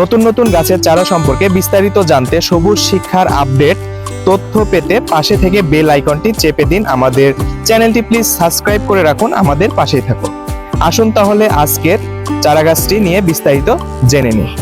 নতুন নতুন গাছের চারা সম্পর্কে বিস্তারিত জানতে সবুজ শিক্ষার আপডেট, তথ্য পেতে পাশে থেকে বেল আইকনটি চেপে দিন আমাদের চ্যানেলটি। প্লিজ সাবস্ক্রাইব করে রাখুন আমাদের পাশেই থাকুন। আসুন তাহলে আজকের চারাগাছটি নিয়ে বিস্তারিত জেনে নিই।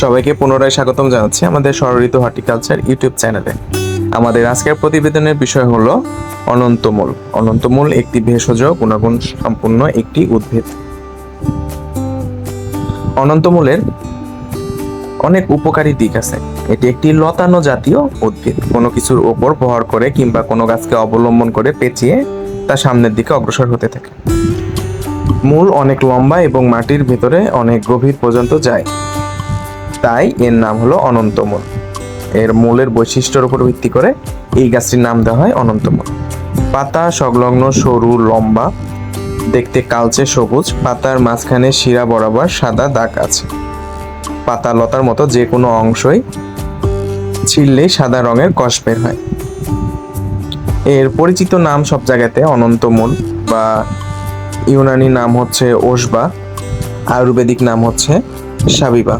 সবাইকে পুনরায় স্বাগতম জানাচ্ছি আমাদের ষড়ঋতু হর্টিকালচার ইউটিউব চ্যানেলে। আমাদের আজকের প্রতিবেদনের বিষয় হলো অনন্তমূল। অনন্তমূল একটি ভেষজ গুণাগুণ সম্পূর্ণ একটি উদ্ভিদ। অনন্তমূলের অনেক উপকারী দিক আছে। এটি একটি লতানো জাতীয় উদ্ভিদ। কোনো কিছুর ওপর ভর করে কিংবা কোনো গাছকে অবলম্বন করে পেঁচিয়ে তা সামনের দিকে অগ্রসর হতে থাকে। মূল অনেক লম্বা এবং মাটির ভেতরে অনেক গভীর পর্যন্ত যায়। তাই এর নাম হলো অনন্তমূল। এর মূলের বৈশিষ্ট্যের উপর ভিত্তি করে এই গাছটির নাম দেওয়া হয় অনন্তমূল। পাতা সংলগ্ন, সরু, লম্বা, দেখতে কালচে সবুজ, পাতার মাঝখানে শিরা বরাবর সাদা দাগ আছে। পাতা লতার মতো যে কোনো অংশই ছিললেই সাদা রঙের কষ বের হয়। এর পরিচিত নাম সব জায়গাতে অনন্তমূল বা ইউনানি নাম হচ্ছে ওসবা, আয়ুর্বেদিক নাম হচ্ছে সাবিবা।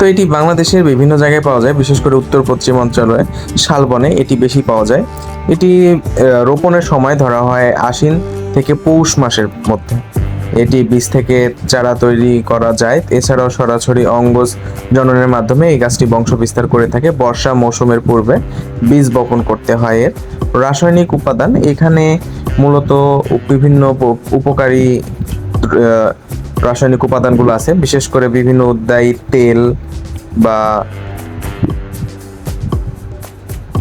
তো এটি বাংলাদেশের বিভিন্ন জায়গায় পাওয়া যায়, বিশেষ করে উত্তর পশ্চিম অঞ্চলে। শালবনে এটি বেশি পাওয়া যায়। এটি রোপণের সময় ধরা হয় আশ্বিন থেকে পৌষ মাসের মধ্যে। এটি বীজ থেকে চারা তৈরি করা যায়। এছাড়াও সরাসরি অঙ্গজ জননের মাধ্যমে এই গাছটি বংশ বিস্তার করে থাকে। বর্ষা মৌসুমের পূর্বে বীজ বপন করতে হয় এর রাসায়নিক উপাদান। এখানে মূলত বিভিন্ন উপকারী রাসায়নিক উপাদানগুলো আছে, বিশেষ করে বিভিন্ন উদ্যায়ী তেল বা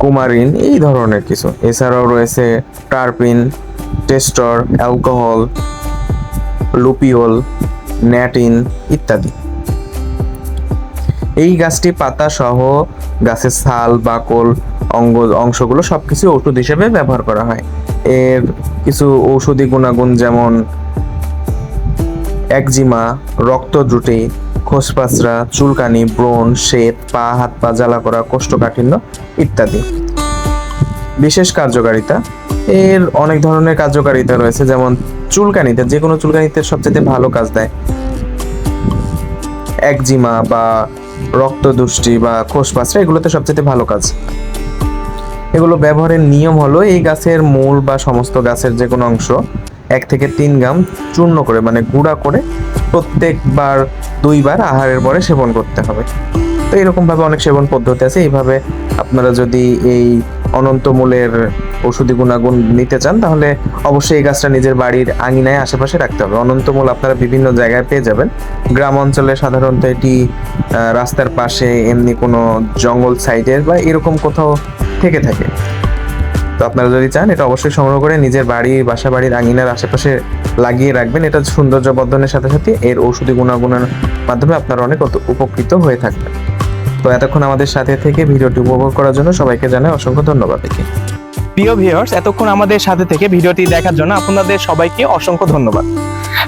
কুমারিন, এই ধরনের কিছু। এছাড়াও রয়েছে টারপিন, টেস্টর, অ্যালকোহল, লুপিওল, ন্যাটিন ইত্যাদি। এই গাছটি পাতা সহ গাছের ছাল, বাকল, অঙ্গ, অংশগুলো সবকিছু ওষুধ হিসেবে ব্যবহার করা হয়। এর কিছু ঔষধি গুণাগুণ যেমন একজিমা রক্তদ্রুটি খোসপাসরা, চুলকানি, ব্রণ, শ্বেত, পা, হাত পা জ্বালা করা, কোষ্ঠকাঠিন্য ইত্যাদি। বিশেষ কার্যকারিতা, এর অনেক ধরনের কার্যকারিতা রয়েছে, যেমন চুলকানিতে, যে কোনো চুলকানিতে সবচেয়ে ভালো কাজ দেয়। একজিমা বা রক্তদুষ্টি বা খোসপাসরা, এগুলোতে সবচেয়ে ভালো কাজ। এগুলো ব্যবহারের নিয়ম হলো, এই গাছের মূল বা সমস্ত গাছের যে কোনো অংশ এক থেকে তিন গ্রাম চূর্ণ করে মানে গুঁড়া করে প্রত্যেকবার দুইবার আহারের পরে সেবন করতে হবে। তো এরকমভাবে অনেক সেবন পদ্ধতি আছে। এইভাবে আপনারা যদি এই অনন্ত মূলের ওষুধি গুণাগুণ নিতে চান, তাহলে অবশ্যই এই গাছটা নিজের বাড়ির আঙিনায় আশেপাশে রাখতে হবে। অনন্তমূল আপনারা বিভিন্ন জায়গায় পেয়ে যাবেন। গ্রাম অঞ্চলে সাধারণত এটি রাস্তার পাশে এমনি কোনো জঙ্গল সাইডের বা এরকম কোথাও থেকে থাকে। তো আপনারা যদি চান, এটা অবশ্যই সংগ্রহ করে নিজের বাড়ি বাসা বাড়ির আঙিনার আশেপাশে লাগিয়ে রাখবেন। এটা সৌন্দর্য বর্ধনের সাথে সাথে এর ঔষধি গুণাগুণের মাধ্যমে আপনারা অনেক উপকৃত হয়ে থাকবেন। তো এতক্ষণ আমাদের সাথে থেকে ভিডিওটি উপভোগ করার জন্য সবাইকে জানাই অসংখ্য ধন্যবাদ। প্রিয় ভিউয়ার্স এতক্ষণ আমাদের সাথে থেকে ভিডিওটি দেখার জন্য আপনাদের সবাইকে অসংখ্য ধন্যবাদ।